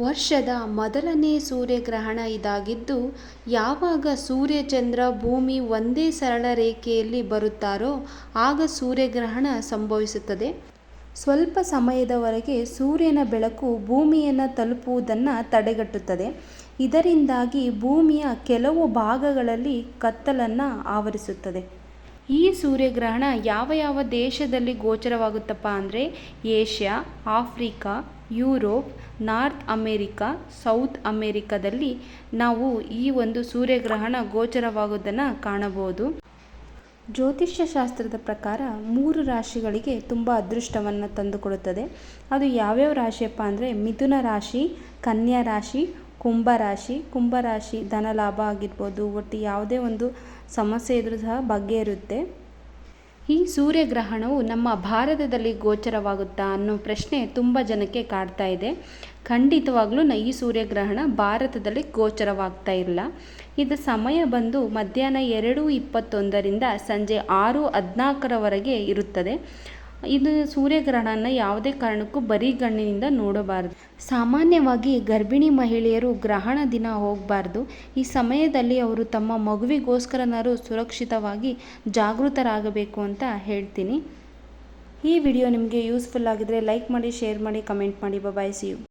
ವರ್ಷದ ಮೊದಲನೇ ಸೂರ್ಯಗ್ರಹಣ ಇದಾಗಿದ್ದು, ಯಾವಾಗ ಸೂರ್ಯ ಚಂದ್ರ ಭೂಮಿ ಒಂದೇ ಸರಳ ರೇಖೆಯಲ್ಲಿ ಬರುತ್ತಾರೋ, ಆಗ ಸೂರ್ಯಗ್ರಹಣ ಸಂಭವಿಸುತ್ತದೆ. ಸ್ವಲ್ಪ ಸಮಯದವರೆಗೆ ಸೂರ್ಯನ ಬೆಳಕು ಭೂಮಿಯನ್ನು ತಲುಪುವುದನ್ನು ತಡೆಗಟ್ಟುತ್ತದೆ. ಇದರಿಂದಾಗಿ ಭೂಮಿಯ ಕೆಲವು ಭಾಗಗಳಲ್ಲಿ ಕತ್ತಲನ್ನು ಆವರಿಸುತ್ತದೆ. ಈ ಸೂರ್ಯಗ್ರಹಣ ಯಾವ ಯಾವ ದೇಶದಲ್ಲಿ ಗೋಚರವಾಗುತ್ತಪ್ಪ ಅಂದರೆ, Asia, Africa Europe, North America, South ಅಮೇರಿಕಾದಲ್ಲಿ ನಾವು ಈ ಒಂದು ಸೂರ್ಯಗ್ರಹಣ ಗೋಚರವಾಗುವುದನ್ನು ಕಾಣಬಹುದು. ಜ್ಯೋತಿಷ್ಯ ಶಾಸ್ತ್ರದ ಪ್ರಕಾರ ಮೂರು ರಾಶಿಗಳಿಗೆ ತುಂಬ ಅದೃಷ್ಟವನ್ನು ತಂದುಕೊಡುತ್ತದೆ. ಅದು ಯಾವ್ಯಾವ ರಾಶಿಯಪ್ಪ ಅಂದರೆ ಮಿಥುನ ರಾಶಿ, ಕನ್ಯಾ ರಾಶಿ, ಕುಂಭ ರಾಶಿ. ಕುಂಭ ರಾಶಿ ಧನಲಾಭ ಆಗಿರ್ಬೋದು, ಒಟ್ಟು ಯಾವುದೇ ಒಂದು ಸಮಸ್ಯೆ ಇದ್ರೂ ಸಹ ಬಗೆಹರುತ್ತೆ ಈ ಸೂರ್ಯಗ್ರಹಣವು ನಮ್ಮ ಭಾರತದಲ್ಲಿ ಗೋಚರವಾಗುತ್ತಾ ಅನ್ನೋ ಪ್ರಶ್ನೆ ತುಂಬ ಜನಕ್ಕೆ ಕಾಡ್ತಾ ಇದೆ. ಖಂಡಿತವಾಗ್ಲೂ ಈ ಸೂರ್ಯಗ್ರಹಣ ಭಾರತದಲ್ಲಿ ಗೋಚರವಾಗ್ತಾ ಇಲ್ಲ. ಇದು ಸಮಯ ಬಂದು ಮಧ್ಯಾಹ್ನ ಎರಡು ಇಪ್ಪತ್ತೊಂದರಿಂದ ಸಂಜೆ ಆರು ಹದಿನಾಲ್ಕರವರೆಗೆ ಇರುತ್ತದೆ. ಇದು ಸೂರ್ಯಗ್ರಹಣನ ಯಾವುದೇ ಕಾರಣಕ್ಕೂ ಬರೀ ಗಣ್ಣಿನಿಂದ ನೋಡಬಾರದು. ಸಾಮಾನ್ಯವಾಗಿ ಗರ್ಭಿಣಿ ಮಹಿಳೆಯರು ಗ್ರಹಣ ದಿನ ಹೋಗಬಾರ್ದು. ಈ ಸಮಯದಲ್ಲಿ ಅವರು ತಮ್ಮ ಮಗುವಿಗೋಸ್ಕರನಾದ್ರು ಸುರಕ್ಷಿತವಾಗಿ ಜಾಗೃತರಾಗಬೇಕು ಅಂತ ಹೇಳ್ತೀನಿ. ಈ ವಿಡಿಯೋ ನಿಮಗೆ ಯೂಸ್ಫುಲ್ ಆಗಿದ್ರೆ ಲೈಕ್ ಮಾಡಿ, ಶೇರ್ ಮಾಡಿ, ಕಮೆಂಟ್ ಮಾಡಿ. Bye-bye C you